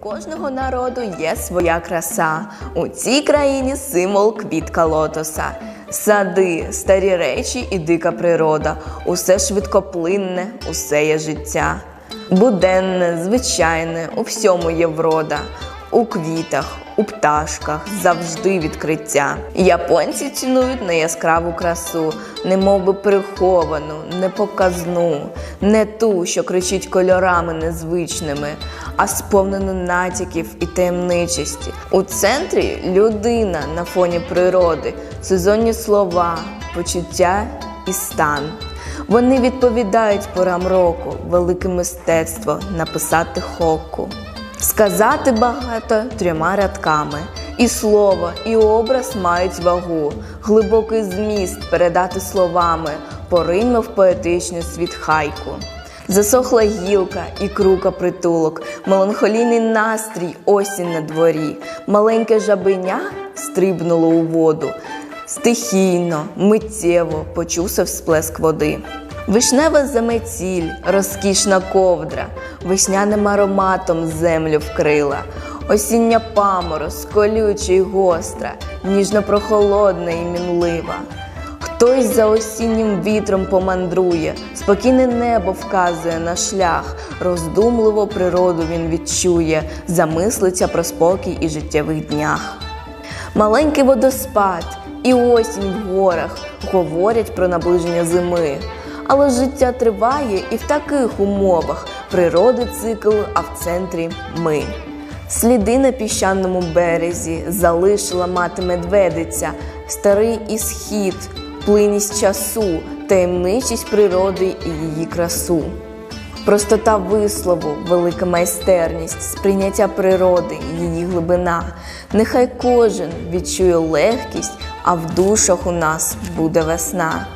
Кожного народу є своя краса. У цій країні символ квітка лотоса. Сади, старі речі і дика природа. Усе швидкоплинне, усе є життя. Буденне, звичайне, у всьому є врода. У квітах, у пташках завжди відкриття. Японці цінують неяскраву красу, немов би приховану, непоказну, не ту, що кричить кольорами незвичними, а сповнену натяків і таємничості. У центрі людина на фоні природи, сезонні слова, почуття і стан. Вони відповідають порам року, велике мистецтво написати хоку. Сказати багато трьома рядками. І слово, і образ мають вагу, глибокий зміст передати словами, поринув поетичний світ хайку. Засохла гілка і крука притулок, меланхолійний настрій, осінь на дворі, маленьке жабеня стрибнуло у воду. Стихійно, миттєво почувся всплеск води. Вишнева заметіль, розкішна ковдра, вишняним ароматом землю вкрила. Осіння памороз, колюча й гостра, ніжно прохолодна і мінлива. Хтось за осіннім вітром помандрує, спокійне небо вказує на шлях, роздумливо природу він відчує, замислиться про спокій і життєвих днях. Маленький водоспад і осінь в горах говорять про наближення зими. Але життя триває і в таких умовах природи цикл, а в центрі ми. Сліди на піщаному березі залишила мати медведиця, старий ісхід, плинність часу, таємничість природи і її красу. Простота вислову, велика майстерність, сприйняття природи, її глибина. Нехай кожен відчує легкість, а в душах у нас буде весна.